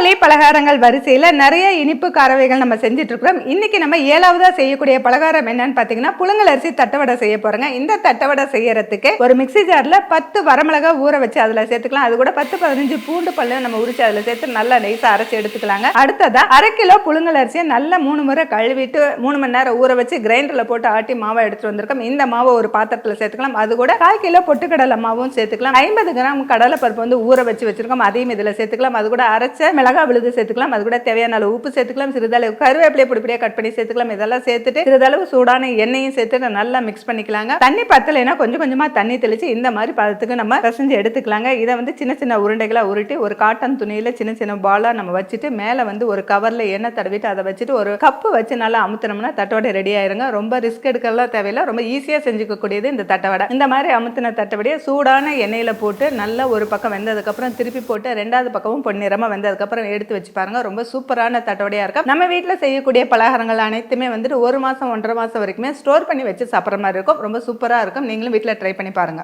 வழி பலகாரங்கள் வரிசையில் நிறைய இனிப்பு காரவைகள் நம்ம செஞ்சுட்டு இருக்கிறோம் இன்னைக்கு நம்ம ஏழாவதா செய்யக்கூடிய பலகாரம் என்னன்னு பார்த்தீங்கன்னா புழுங்கல் அரிசி தட்டவடை செய்ய போறோங்க. இந்த தட்டவடை செய்யறதுக்கு ஒரு மிக்ஸி ஜார்ல பத்து வரமிளகா ஊற வச்சு அதில் சேர்த்துக்கலாம். அது கூட பத்து பதினஞ்சு பூண்டு பல்லு நம்ம உரிச்சு அதில் சேர்த்து நல்லா நைஸாக அரைச்சி எடுத்துக்கலாங்க. அடுத்ததா அரை கிலோ புழுங்கல் அரிசியை நல்லா மூணு முறை கழுவிட்டு மூணு மணி நேரம் ஊற வச்சு கிரைண்டரில் போட்டு ஆட்டி மாவை எடுத்துட்டு வந்திருக்கோம். இந்த மாவை ஒரு பாத்திரத்தில் சேர்த்துக்கலாம். அது கூட கால் கிலோ பொட்டுக்கடலை மாவும் சேர்த்துக்கலாம். ஐம்பது கிராம் கடலை பருப்பு வந்து ஊற வச்சு வச்சிருக்கோம். அதையும் இதில் சேர்த்துக்கலாம். அது கூட அரைச்ச மிளகா விழுது சேர்த்துக்கலாம். அது கூட தேவையான அளவு உப்பு சேர்த்துக்கலாம். சிறிதளவு கருவேப்பிலையை பொடிப்படியாக கட் பண்ணி சேர்த்துக்கலாம். இதெல்லாம் சேர்த்துட்டு சிறிதளவு சூடான எண்ணெயும் சேர்த்துட்டு நல்லா மிக்ஸ் பண்ணிக்கலாங்க. தண்ணி பத்தலைன்னா கொஞ்சம் கொஞ்சமா தண்ணி தெளிச்சு இந்த மாதிரி பதத்துக்கு நம்ம பிசைஞ்சு எடுத்துக்கலாங்க. இதை வந்து சின்ன சின்ன உருண்டைகளாக உருட்டி ஒரு காட்டன் துணியில சின்ன சின்ன பாலா நம்ம வச்சுட்டு மேலே வந்து ஒரு கவர்ல எண்ணெய் தடவிட்டு அதை வச்சுட்டு ஒரு கப்பு வச்சு நல்லா அமுத்தினோம்னா தட்டவடை ரெடி ஆயிருங்க. ரொம்ப ரிஸ்க் எடுக்கலாம் தேவையில்லை. ரொம்ப ஈஸியாக செஞ்சுக்கக்கூடியது இந்த தட்டவடை இந்த மாதிரி அமுத்தின தட்டவடையை சூடான எண்ணெயில் போட்டு நல்லா ஒரு பக்கம் வெந்ததுக்கப்புறம் திருப்பி போட்டு ரெண்டாவது பக்கமும் பொன்னிறமாக வெந்ததுக்கப்புறம் எடுத்து வச்சு பாருங்க. ரொம்ப சூப்பரான தட்டவடையாக இருக்கும். நம்ம வீட்டில் செய்யக்கூடிய பலகாரங்கள் அனைத்துமே வந்துட்டு ஒரு மாதம் ஒன்றரை மாதம் வரைக்குமே ஸ்டோர் பண்ணி வச்சு சாப்பிட்ற மாதிரி இருக்கும். ரொம்ப சூப்பராக இருக்கும். நீங்களும் வீட்டில் ட்ரை பண்ணி பாருங்க.